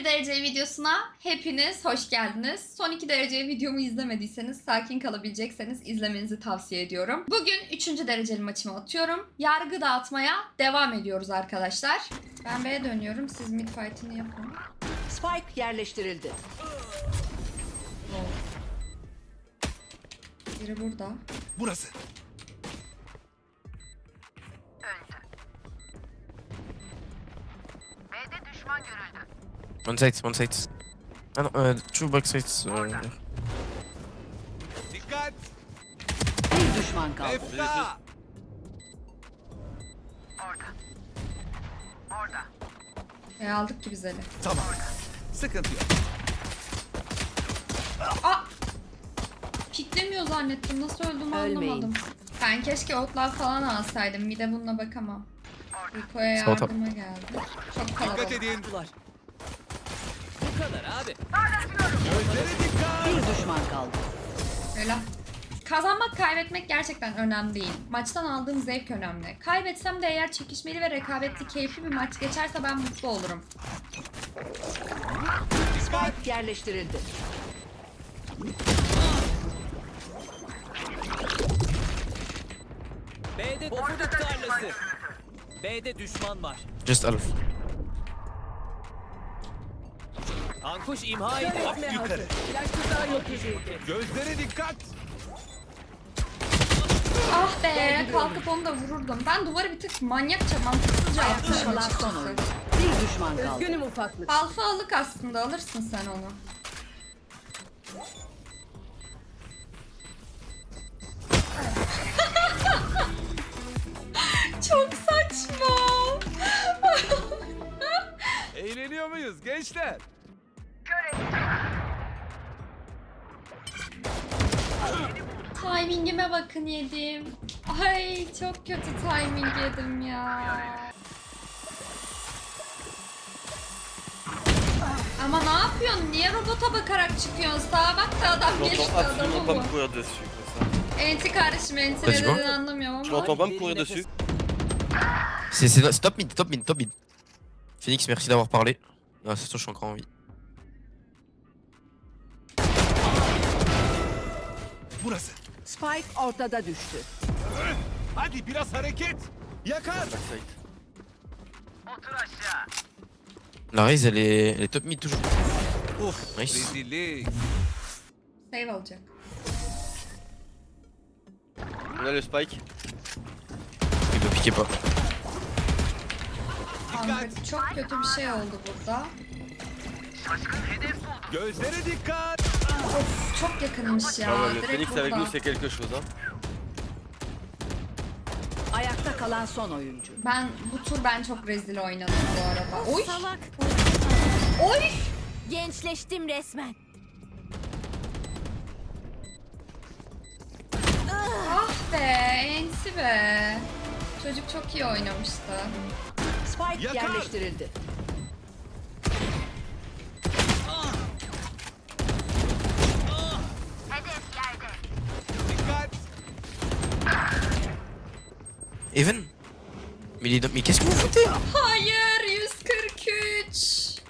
11 derece videosuna hepiniz hoş geldiniz. Son 2 derece videomu izlemediyseniz sakin kalabilecekseniz izlemenizi tavsiye ediyorum. Bugün 3. dereceli maçımı atıyorum. Yargı dağıtmaya devam ediyoruz arkadaşlar. Ben B'ye dönüyorum. Siz mid fight'ini yapın. Spike yerleştirildi. Biri burada. Burası. B'de düşman görüldü. One side, one side. Ah non, euh, two back sides. euh, Dikkat. Bir düşman kaldı. Orada. E aldık ki biz eli. Tamam. Sıkıntı yok. Aa! Kitlemiyor zannettim. Nasıl öldüğümü Ölmeyin. anlamadım. Ben keşke otlar falan alsaydım. Bir de bununla bakamam. Top. yardıma geldi. Çok Dikkat kalabalık. edin. Kadar abi. Bir düşman kaldı. Öyle. Kazanmak, kaybetmek gerçekten önemli değil. Maçtan aldığım zevk önemli. Kaybetsem de eğer çekişmeli ve rekabetli, keyifli bir maç geçerse ben mutlu olurum. Spike yerleştirildi. B'de pofuduk tarlası. B'de düşman var. Just half. Ankuş imha edildi. Hop yukarı. Gözlere dikkat. Ah be, kalkıp onu da vururdum. Ben duvarı bir tık manyakça, mantıksızca yapmışım açıkçası. Bir düşman kaldı. Üzgünüm ufaklık. Alfa alık aslında, alırsın sen onu. Çok saçma. Eğleniyor muyuz gençler? Timingime bakın yedim. Ay çok kötü timing yedim ya. Ama ne yapıyorsun? Niye robota bakarak çıkıyorsun? Sağa bak da adam geçti adamı bu. courir dessus comme ça. Enti kardeşim enti Let's ne go. dediğini anlamıyorum Je ama. n'entends pas me courir dessus. C'est c'est- c'est top mid, top mid, top mid. Phoenix, merci d'avoir parlé. Ah, c'est toi, je suis encore en vie. Burası. Spike ortada düştü. Hadi biraz hareket. Yakar. Backside. Otur aşağı. La raise, elle est, elle est top mid toujours. Uf. Nice. Rezillik. Save alacak. On a le spike. Il ne piquez pas. Kanka çok kötü bir şey oldu burada. Şaşkın hedef buldu. Gözlere dikkat. Of çok yakınmış ya. Ah ouais, le Direkt Phoenix nous burada. chose. Hein. Ayakta kalan son oyuncu. Ben bu tur ben çok rezil oynadım bu arada. Oy! Salak. Oy! Gençleştim resmen. Ah be, enti be. Çocuk çok iyi oynamıştı. Spike Yakar. yerleştirildi. Even est- mais qu'est-ce que vous foutez Hayır, 143.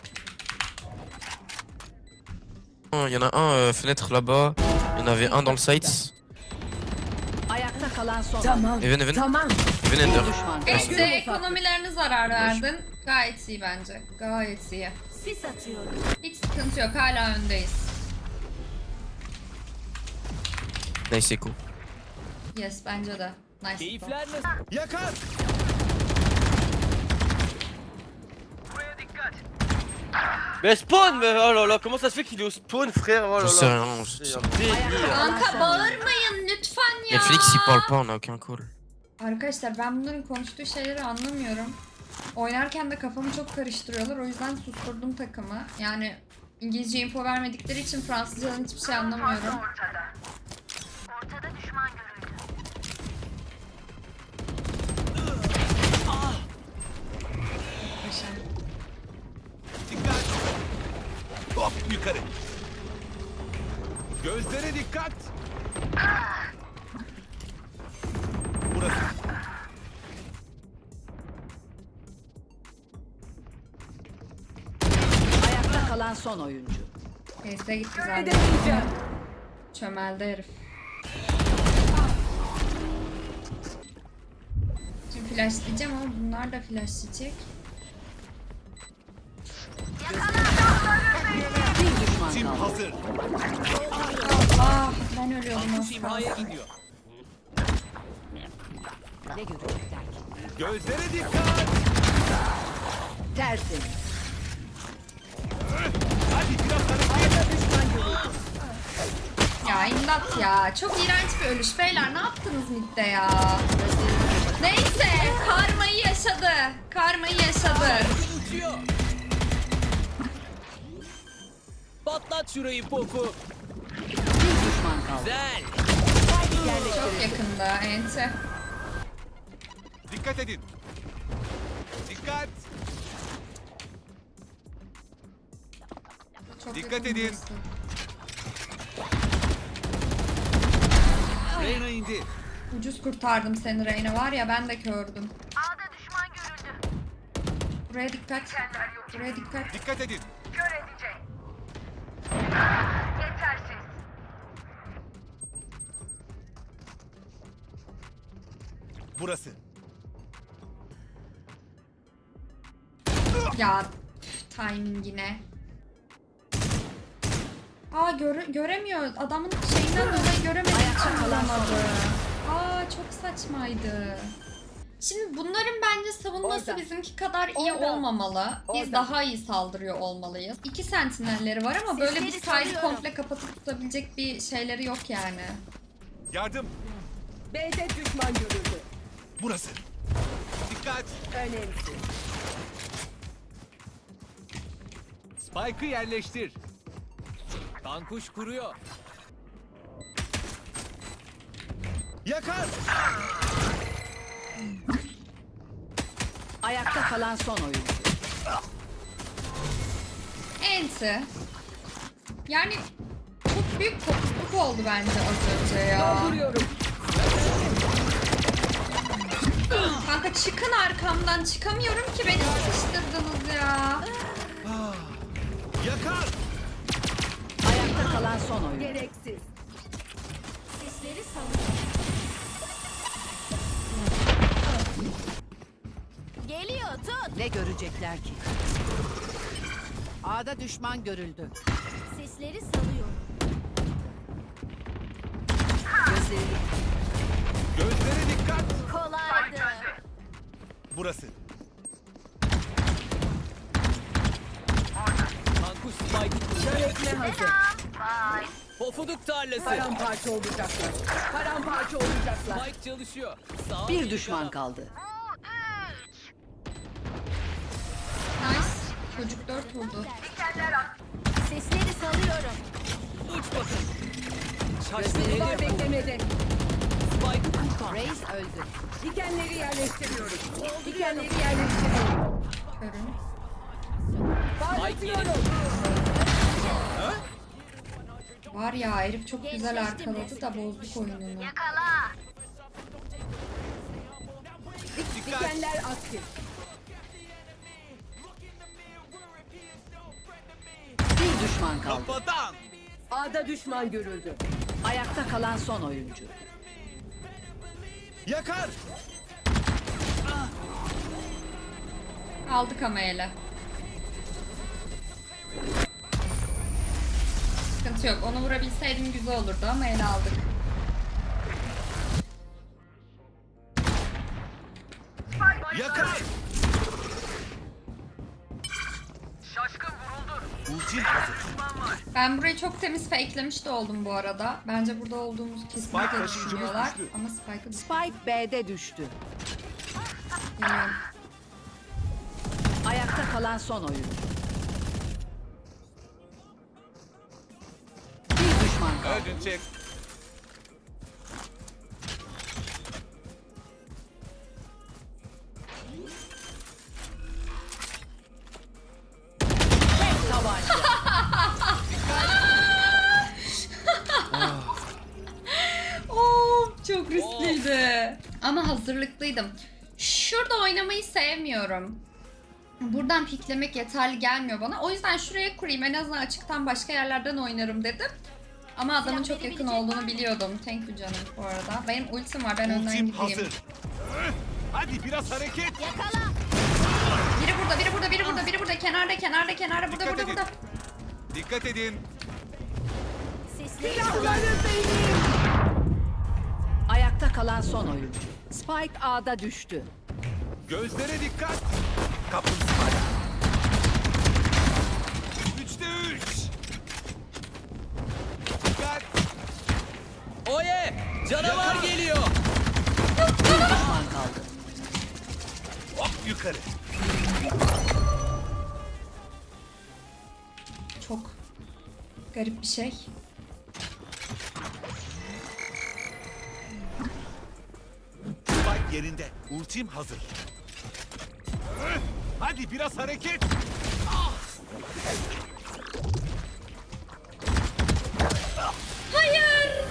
Oh, Il y en a un euh, fenêtre là-bas. Il y en avait un dans le sites. Ayakta kalan son tamam. Even, even. Tamam. Even ender. kaldı. ekonomilerine zarar verdin. Gayet iyi bence. Gayet iyi. Sis atıyorum. Hiç sıkıntı yok, hala öndeyiz. C'est cool. Yes, bence de. Nice. Keyifler nasıl? Yakar. Mais spawn Mais oh là là, comment ça se fait qu'il est au spawn frère Oh là sais là. rien. je- C'est un délire. Kanka bağırmayın lütfen ya. Phoenix, il parle pas, on a aucun call. Arkadaşlar ben bunların konuştuğu şeyleri anlamıyorum. Oynarken de kafamı çok karıştırıyorlar. O yüzden susturdum takımı. Yani İngilizce info vermedikleri için Fransızcadan hiçbir şey anlamıyorum. Yukarı. Gözlere dikkat. Burası. Ayakta kalan son oyuncu. Neyse gitti zaten. Çömeldi herif. Şimdi flashlayacağım ama bunlar da flashlayacak. Bir düşman Tim kaldı. hazır. Ah ben ölüyorum az imhaya gidiyor. Ne görecekler ki? Gözlere dikkat. Tersin. Hadi biraz hareket. Ya imdat ya. Çok iğrenç bir ölüş. Beyler ne yaptınız midde ya? Neyse karmayı yaşadı. Karmayı yaşadı. Uçuyor. Patlat şurayı pofu. Bir düşman kaldı. Güzel. Çok yakında enti. Dikkat edin. Dikkat. Çok Dikkat edin. burası. Reyna indi. Ucuz kurtardım seni Reyna var ya ben de kördüm. A'da düşman görüldü. Buraya dikkat. Buraya dikkat. Dikkat edin. Kör edecek. Burası. Ya üf, timing yine. Aa göre- göremiyor. Adamın şeyinden dolayı göremediği Ayakta son. Aa çok saçmaydı. Şimdi bunların bence savunması Orada. bizimki kadar iyi Orada. olmamalı. Biz Orada. daha iyi saldırıyor olmalıyız. İki sentinelleri var ama böyle bir Sesleri komple kapatıp tutabilecek bir şeyleri yok yani. Yardım. B'de düşman görüldü. Burası. Dikkat. Önemsiz. Spike'ı yerleştir. Kankuş kuruyor. Yakar. Ayakta kalan son oyuncu. Enti. Yani çok büyük kopukluk oldu bence az önce ya. Kanka çıkın arkamdan çıkamıyorum ki beni sıkıştırdınız ya. Yakar. Ayakta kalan son oyuncu. Gereksiz. Ne görecekler ki? A'da düşman görüldü. Sesleri salıyorum. Gözleri Gözlere dikkat. Kolaydı. Burası. Kankuş spike. Öğretme hazır. Pofuduk tarlası. Paramparça olacaklar. Paramparça olacaklar. Spike çalışıyor. Sağ Bir ol, düşman Mika. kaldı. Çocuk dört vurdu. Sesleri salıyorum. Uç bakın. Bu. beklemedi. Spike. Reis öldü. Dikenleri yerleştiriyoruz. Dikenleri yerleştiriyorum. Yeri. Var ya herif çok güzel arkaladı da bozduk oyununu. Yakala. Dikkat. aktif. Düşman kaldı. Kafadan. A'da düşman görüldü. Ayakta kalan son oyuncu. Yakar. Aldık ama ele. Sıkıntı yok. Onu vurabilseydim güzel olurdu ama ele aldık. Ben burayı çok temiz fakelemiş de oldum bu arada. Bence burada olduğumuzu Spike kesinlikle düşünüyorlar. düştü. Ama Spike'ı Spike B'de düştü. bilmiyorum. Ayakta kalan son oyuncu. Bir düşman kaldı. Öldün çek. Hazırlıklıydım. Şurada oynamayı sevmiyorum. Buradan piklemek yeterli gelmiyor bana. O yüzden şuraya kurayım. En azından açıktan başka yerlerden oynarım dedim. Ama adamın çok yakın olduğunu biliyordum. Thank you canım bu arada. Benim ultim var. Ben önden Ultim gideyim. hazır. Hadi biraz hareket. Yakala. Biri burada, biri burada, biri burada, biri burada. Kenarda, kenarda, kenarda. Burada, Dikkat burada, edin. burada. Dikkat edin. Sesleri. Ayakta kalan son oyuncu. Spike A'da düştü. Gözlere dikkat. Kapın spike. Üçte üç. Dikkat. Oye! Canavar geliyor. Düşman kaldı. Hop yukarı. Çok garip bir şey. Yerinde. Ultim hazır. Hadi biraz hareket. Hayır!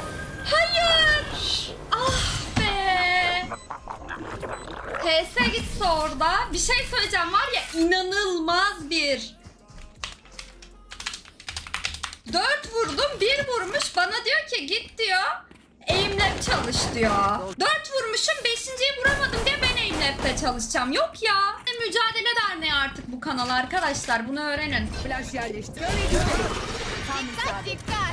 Hayır! Ah be! PS gitse orada. Bir şey söyleyeceğim var ya inanılmaz bir. Dört vurdum, bir vurmuş. Bana diyor ki git diyor. Aimlab çalış diyor. Dört vurmuşum, beşinciyi vuramadım diye ben aimlab'de çalışacağım. Yok ya. Mücadele derneği artık bu kanal arkadaşlar. Bunu öğrenin. Flash yerleştir. Dikkat dikkat.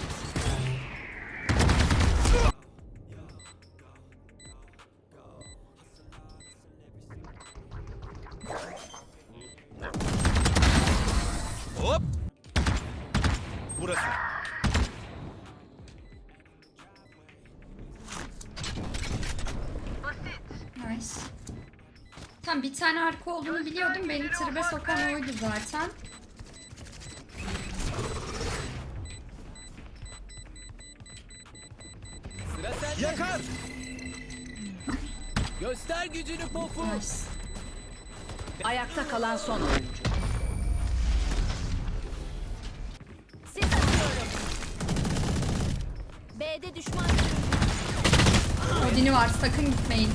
Nice. Tam bir tane arka olduğunu biliyordum. Beni tribe sokan oydu zaten. Sıra sende. Yakar. Göster gücünü pofu. Nice. Ayakta kalan son oyuncu. Ses atıyorum. B'de düşman. Odin'i var sakın gitmeyin.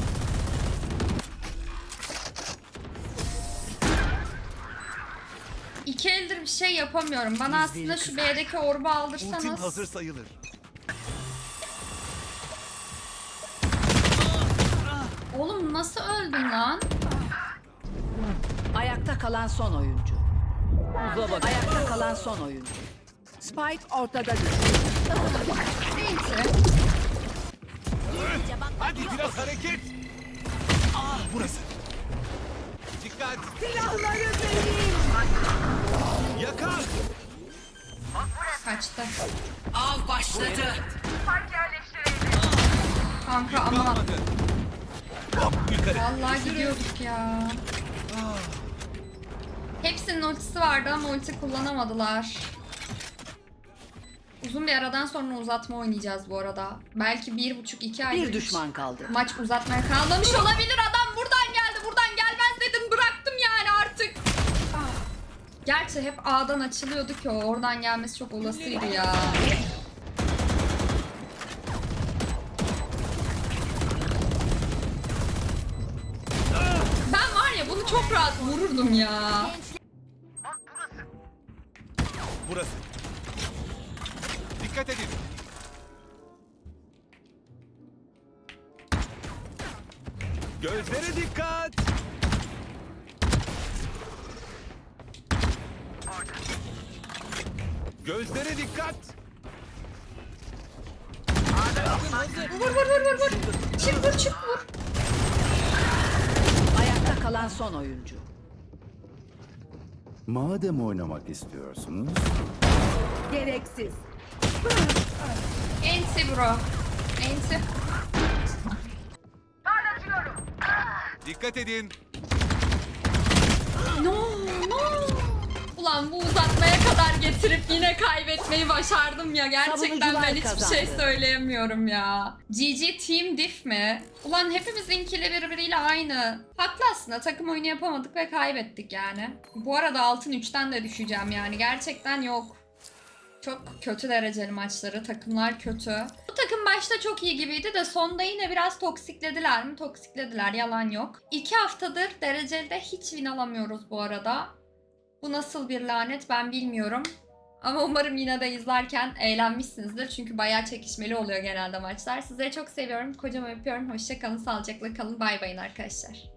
İki eldir bir şey yapamıyorum. Bana aslında şu B'deki orbu Ultim aldırsanız. hazır sayılır. Oğlum nasıl öldün lan? Ayakta kalan son oyuncu. Uza bak. Ayakta kalan son oyuncu. Spike ortada düştü. Neyse. Hadi biraz hareket. Ah burası. Dikkat. Silahları benim. Yakar. Kaçtı. Av başladı. Spike yerleştirildi. Kanka ama Kalmadı. Hop yukarı. vallahi gidiyorduk ya. Hepsinin ultisi vardı ama ulti kullanamadılar. Uzun bir aradan sonra uzatma oynayacağız bu arada. Belki bir buçuk iki ay. Bir düşman kaldı. Maç uzatmaya kalmamış olabilir. Adam buradan geldi. Buradan gelmez dedim. Bıraktım yani artık. Ah. Gerçi hep A'dan açılıyordu ki o. Oradan gelmesi çok olasıydı ya. Ben var ya bunu çok rahat vururdum ya. Burası. Dikkat edin. Gözlere dikkat. Gözlere dikkat. Vur vur vur vur vur. Çık vur çık vur. Ayakta kalan son oyuncu. Madem oynamak istiyorsunuz, Gereksiz. Enti bro. Parlatıyorum. Dikkat edin. No. Ulan bu uzatmaya kadar getirip yine kaybetmeyi başardım ya. Gerçekten ben hiçbir kazandı. şey söyleyemiyorum ya. GG Team Diff mi? Ulan hepimizinkiyle birbiriyle aynı. Haklı aslında takım oyunu yapamadık ve kaybettik yani. Bu arada altın 3'ten de düşeceğim yani. Gerçekten yok. Çok kötü dereceli maçları. Takımlar kötü. Bu takım başta çok iyi gibiydi de sonda yine biraz toksiklediler mi? Toksiklediler. Yalan yok. İki haftadır derecelde hiç win alamıyoruz bu arada. Bu nasıl bir lanet ben bilmiyorum. Ama umarım yine de izlerken eğlenmişsinizdir. Çünkü bayağı çekişmeli oluyor genelde maçlar. Sizleri çok seviyorum. Kocaman öpüyorum. Hoşçakalın. Sağlıcakla kalın. Bay bayın arkadaşlar.